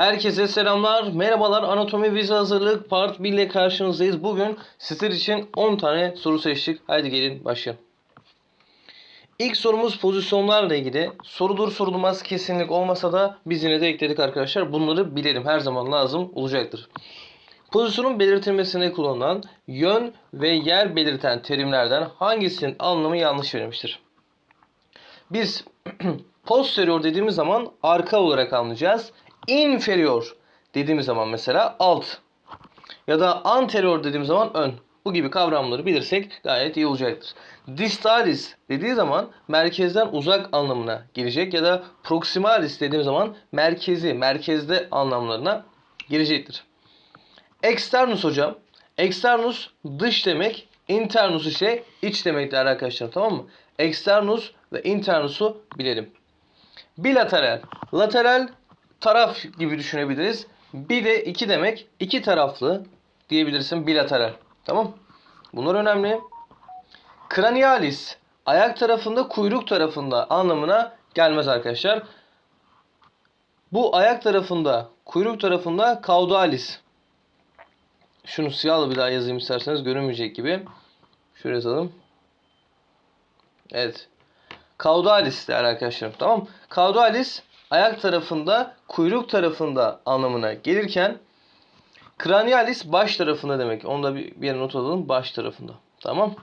Herkese selamlar, merhabalar. Anatomi vize hazırlık part 1 ile karşınızdayız. Bugün sizler için 10 tane soru seçtik. Haydi gelin başlayalım. İlk sorumuz pozisyonlarla ilgili. Sorulur sorulmaz kesinlik olmasa da biz yine de ekledik arkadaşlar. Bunları bilelim. Her zaman lazım olacaktır. Pozisyonun belirtilmesine kullanılan yön ve yer belirten terimlerden hangisinin anlamı yanlış verilmiştir? Biz posterior dediğimiz zaman arka olarak anlayacağız. Inferior dediğimiz zaman mesela alt. Ya da anterior dediğimiz zaman ön. Bu gibi kavramları bilirsek gayet iyi olacaktır. Distalis dediği zaman merkezden uzak anlamına gelecek ya da proximalis dediğim zaman merkezi, merkezde anlamlarına gelecektir. Externus hocam. Externus dış demek. Internus ise iç demektir arkadaşlar tamam mı? Externus ve internus'u bilelim. Bilateral. Lateral taraf gibi düşünebiliriz. Bir de iki demek. iki taraflı diyebilirsin bilateral. Tamam. Bunlar önemli. Cranialis. Ayak tarafında kuyruk tarafında anlamına gelmez arkadaşlar. Bu ayak tarafında kuyruk tarafında caudalis. Şunu siyahla bir daha yazayım isterseniz görünmeyecek gibi. Şöyle yazalım. Evet. Caudalis değerli arkadaşlarım. Tamam. Caudalis ayak tarafında, kuyruk tarafında anlamına gelirken cranialis baş tarafında demek. Onu da bir, bir yere not alalım. Baş tarafında. Tamam.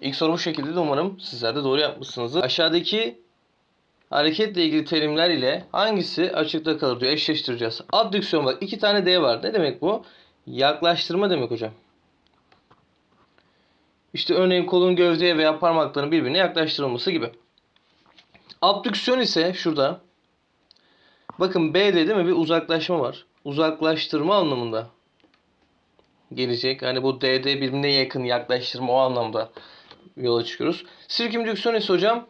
İlk soru bu şekilde de umarım sizler de doğru yapmışsınızdır. Aşağıdaki hareketle ilgili terimler ile hangisi açıkta kalır diyor. Eşleştireceğiz. Abdüksiyon bak iki tane D var. Ne demek bu? Yaklaştırma demek hocam. İşte örneğin kolun gövdeye veya parmakların birbirine yaklaştırılması gibi. Abdüksiyon ise şurada. Bakın B'de değil mi bir uzaklaşma var. Uzaklaştırma anlamında gelecek. Hani bu D'de birbirine yakın yaklaştırma o anlamda yola çıkıyoruz. Sirkümdüksiyon ise hocam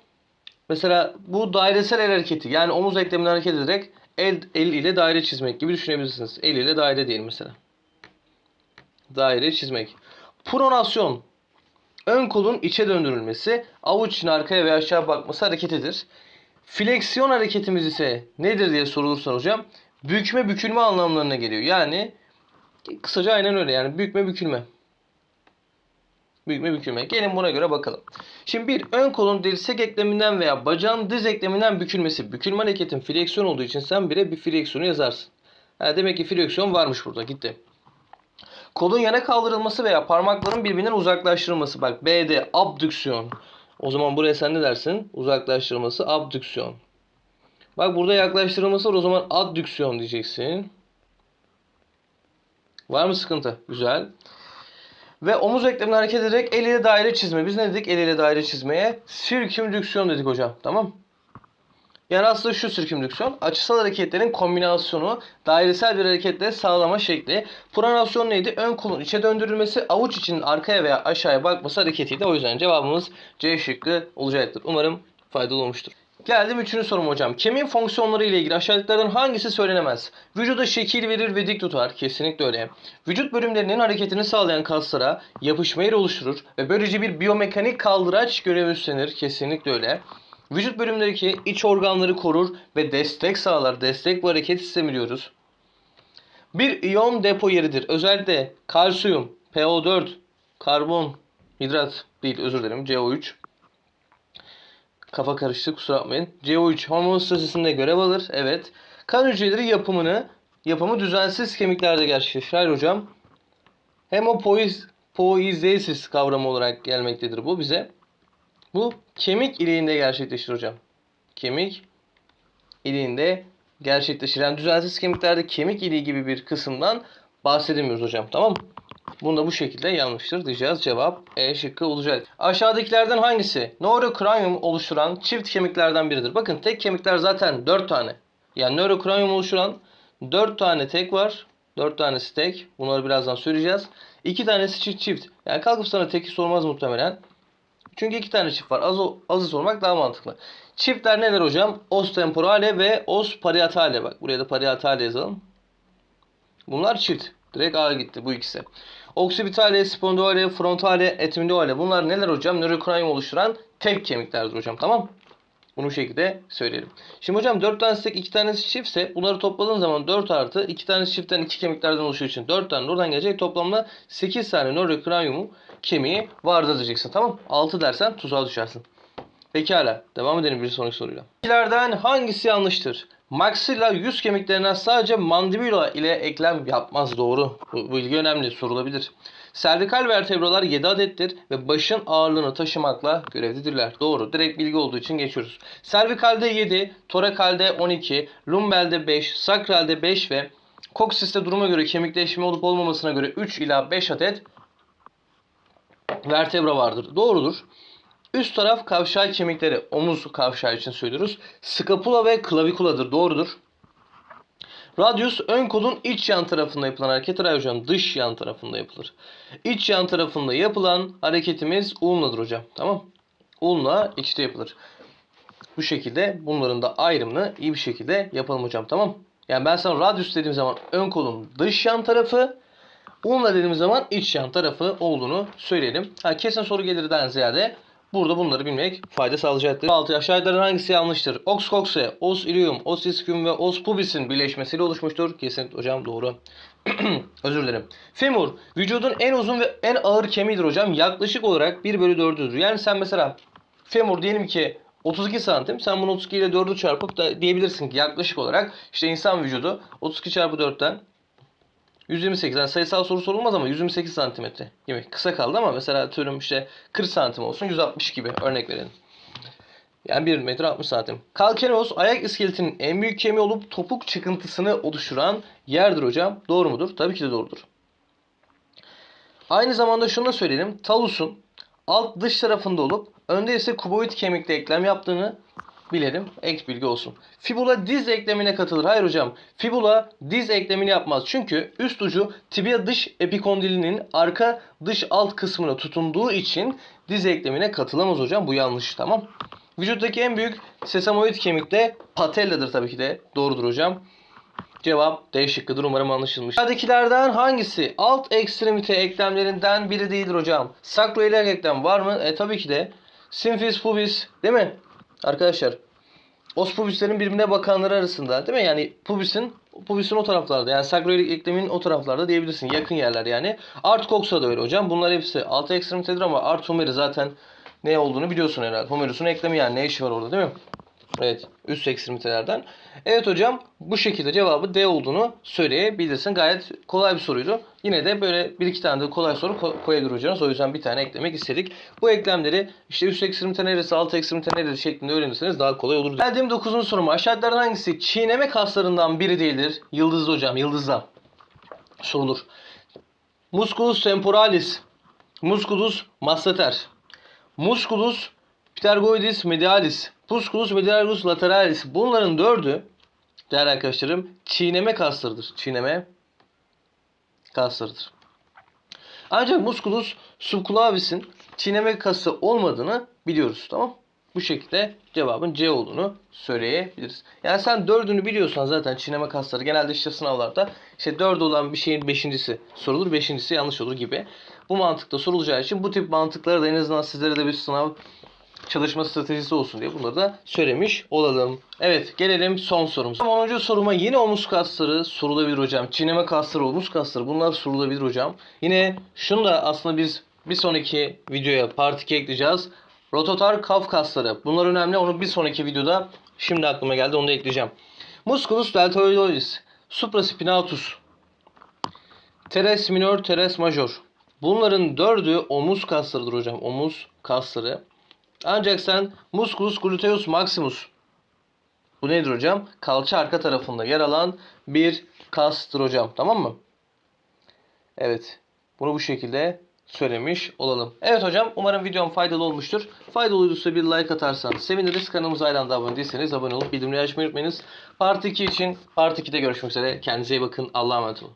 mesela bu dairesel el hareketi yani omuz eklemini hareket ederek el, el ile daire çizmek gibi düşünebilirsiniz. El ile daire diyelim mesela. Daire çizmek. Pronasyon ön kolun içe döndürülmesi, avuç için arkaya ve aşağı bakması hareketidir. Fleksiyon hareketimiz ise nedir diye sorulursa hocam, bükme bükülme anlamlarına geliyor. Yani kısaca aynen öyle yani bükme bükülme. Bükme bükülme. Gelin buna göre bakalım. Şimdi bir ön kolun dirsek ekleminden veya bacağın diz ekleminden bükülmesi. Bükülme hareketin fleksiyon olduğu için sen bire bir fleksiyonu yazarsın. Ha, demek ki fleksiyon varmış burada gitti. Kolun yana kaldırılması veya parmakların birbirinden uzaklaştırılması. Bak B'de abdüksiyon. O zaman buraya sen ne dersin? Uzaklaştırılması abdüksiyon. Bak burada yaklaştırılması var o zaman addüksiyon diyeceksin. Var mı sıkıntı? Güzel. Ve omuz eklemini hareket ederek el ile daire çizme. Biz ne dedik el ile daire çizmeye? Sirkümdüksiyon dedik hocam. Tamam. Yani aslında şu sirkümdüksiyon açısal hareketlerin kombinasyonu dairesel bir hareketle sağlama şekli. Pronasyon neydi? Ön kolun içe döndürülmesi, avuç içinin arkaya veya aşağıya bakması hareketiydi. O yüzden cevabımız C şıkkı olacaktır. Umarım faydalı olmuştur. Geldim üçüncü sorum hocam. Kemiğin fonksiyonları ile ilgili aşağıdakilerden hangisi söylenemez? Vücuda şekil verir ve dik tutar. Kesinlikle öyle. Vücut bölümlerinin hareketini sağlayan kaslara yapışma yeri oluşturur ve böylece bir biyomekanik kaldıraç görevi üstlenir. Kesinlikle öyle. Vücut bölümlerindeki iç organları korur ve destek sağlar. Destek bu hareket sistemi diyoruz. Bir iyon depo yeridir. Özellikle kalsiyum, PO4, karbon, hidrat değil özür dilerim CO3. Kafa karıştı kusura bakmayın. CO3 homeostasisinde görev alır. Evet. Kan hücreleri yapımını yapımı düzensiz kemiklerde gerçekleşir. Hocam. Hemopoiesis kavramı olarak gelmektedir bu bize. Bu kemik iliğinde gerçekleşir hocam. Kemik iliğinde gerçekleşir. Yani düzensiz kemiklerde kemik iliği gibi bir kısımdan bahsedemiyoruz hocam. Tamam mı? Bunu da bu şekilde yanlıştır diyeceğiz. Cevap E şıkkı olacak. Aşağıdakilerden hangisi nörokranyum oluşturan çift kemiklerden biridir? Bakın tek kemikler zaten 4 tane. Yani nörokranyum oluşturan 4 tane tek var. 4 tanesi tek. Bunları birazdan söyleyeceğiz. 2 tanesi çift çift. Yani kalkıp sana teki sormaz muhtemelen. Çünkü iki tane çift var. Az, azı sormak daha mantıklı. Çiftler neler hocam? Os temporale ve os parietale. Bak buraya da parietale yazalım. Bunlar çift. Direkt A gitti bu ikisi. Oksibitale, spondale, frontale, etimidale. Bunlar neler hocam? Nörokranyum oluşturan tek kemiklerdir hocam. Tamam Bunu bu şekilde söyleyelim. Şimdi hocam 4 tanesi tek 2 tanesi çiftse bunları topladığın zaman 4 artı 2 tanesi çiftten 2 kemiklerden oluşuyor için 4 tane oradan gelecek. Toplamda 8 tane nörokrenyumu kemiği vardır diyeceksin. Tamam 6 dersen tuzağa düşersin. Pekala. Devam edelim bir sonraki soruyla. Bilgilerden hangisi yanlıştır? Maxilla yüz kemiklerinden sadece mandibula ile eklem yapmaz. Doğru. Bu bilgi önemli. Sorulabilir. Servikal vertebralar 7 adettir ve başın ağırlığını taşımakla görevlidirler. Doğru. Direkt bilgi olduğu için geçiyoruz. Servikalde 7, torakalde 12, lumbelde 5, sakralde 5 ve koksiste duruma göre kemikleşme olup olmamasına göre 3 ila 5 adet vertebra vardır. Doğrudur. Üst taraf kavşağı kemikleri, omuz kavşağı için söylüyoruz. Skapula ve klavikuladır. Doğrudur. Radius ön kolun iç yan tarafında yapılan harekettir. Hayır hocam dış yan tarafında yapılır. İç yan tarafında yapılan hareketimiz ulnadır hocam. Tamam. Ulna içte yapılır. Bu şekilde bunların da ayrımını iyi bir şekilde yapalım hocam. Tamam. Yani ben sana radius dediğim zaman ön kolun dış yan tarafı, ulna dediğim zaman iç yan tarafı olduğunu söyleyelim. Ha, kesin soru gelirden ziyade Burada bunları bilmek fayda sağlayacaktır. 6 aşağıdakilerin hangisi yanlıştır? Ox coxe, os ilium, os ischium ve os pubis'in birleşmesiyle oluşmuştur. Kesinlikle hocam doğru. Özür dilerim. Femur vücudun en uzun ve en ağır kemiğidir hocam. Yaklaşık olarak 1 bölü 4'üdür. Yani sen mesela femur diyelim ki 32 santim. Sen bunu 32 ile 4'ü çarpıp da diyebilirsin ki yaklaşık olarak işte insan vücudu 32 çarpı 4'ten 128 yani sayısal soru sorulmaz ama 128 santimetre gibi kısa kaldı ama mesela atıyorum işte 40 santim olsun 160 gibi örnek verelim. Yani 1 metre 60 santim. Kalkenos ayak iskeletinin en büyük kemiği olup topuk çıkıntısını oluşturan yerdir hocam. Doğru mudur? Tabii ki de doğrudur. Aynı zamanda şunu da söyleyelim. Talusun alt dış tarafında olup önde ise kuboid kemikte eklem yaptığını bilelim. Ek bilgi olsun. Fibula diz eklemine katılır. Hayır hocam. Fibula diz eklemini yapmaz. Çünkü üst ucu tibia dış epikondilinin arka dış alt kısmına tutunduğu için diz eklemine katılamaz hocam. Bu yanlış. Tamam. Vücuttaki en büyük sesamoid kemik de patelladır tabii ki de. Doğrudur hocam. Cevap D şıkkıdır. Umarım anlaşılmış. Aşağıdakilerden hangisi alt ekstremite eklemlerinden biri değildir hocam? Sakroiliak eklem var mı? E tabii ki de. Symphysis pubis değil mi? Arkadaşlar os pubislerin birbirine bakanları arasında değil mi? Yani pubisin pubisin o taraflarda yani sakroilik eklemin o taraflarda diyebilirsin. Yakın yerler yani. Art coxa da öyle hocam. Bunlar hepsi alt ekstremitedir ama art humeri zaten ne olduğunu biliyorsun herhalde. Humerus'un eklemi yani ne işi var orada değil mi? Evet. Üst ekstremitelerden. Evet hocam bu şekilde cevabı D olduğunu söyleyebilirsin. Gayet kolay bir soruydu. Yine de böyle bir iki tane de kolay soru ko- koyabilir hocanız. O yüzden bir tane eklemek istedik. Bu eklemleri işte üst ekstremite neresi, alt ekstremite neresi şeklinde öğrenirseniz daha kolay olur. Geldiğim 9. soruma. Aşağıdakilerden hangisi çiğneme kaslarından biri değildir? Yıldızlı hocam. Yıldızda sorulur. Musculus temporalis. Musculus masseter. Musculus ptergoidis medialis. Musculus medialis lateralis. Bunların dördü değerli arkadaşlarım çiğneme kaslarıdır. Çiğneme kaslarıdır. Ancak musculus subclavis'in çiğneme kası olmadığını biliyoruz. Tamam Bu şekilde cevabın C olduğunu söyleyebiliriz. Yani sen dördünü biliyorsan zaten çiğneme kasları genelde işte sınavlarda işte dört olan bir şeyin beşincisi sorulur. Beşincisi yanlış olur gibi. Bu mantıkta sorulacağı için bu tip mantıkları da en azından sizlere de bir sınav çalışma stratejisi olsun diye bunları da söylemiş olalım. Evet gelelim son sorumuza. 10. soruma yine omuz kasları sorulabilir hocam. Çiğneme kasları, omuz kasları bunlar sorulabilir hocam. Yine şunu da aslında biz bir sonraki videoya part 2 ekleyeceğiz. Rotator kaf kasları. Bunlar önemli. Onu bir sonraki videoda şimdi aklıma geldi. Onu da ekleyeceğim. Musculus deltoidolis. Supraspinatus. Teres minor, teres major. Bunların dördü omuz kaslarıdır hocam. Omuz kasları. Ancak sen musculus gluteus maximus. Bu nedir hocam? Kalça arka tarafında yer alan bir kastır hocam. Tamam mı? Evet. Bunu bu şekilde söylemiş olalım. Evet hocam umarım videom faydalı olmuştur. Faydalı olduysa bir like atarsanız seviniriz. Kanalımıza hala da abone değilseniz abone olup bildirimleri açmayı unutmayınız. Part 2 için Part 2'de görüşmek üzere. Kendinize iyi bakın. Allah'a emanet olun.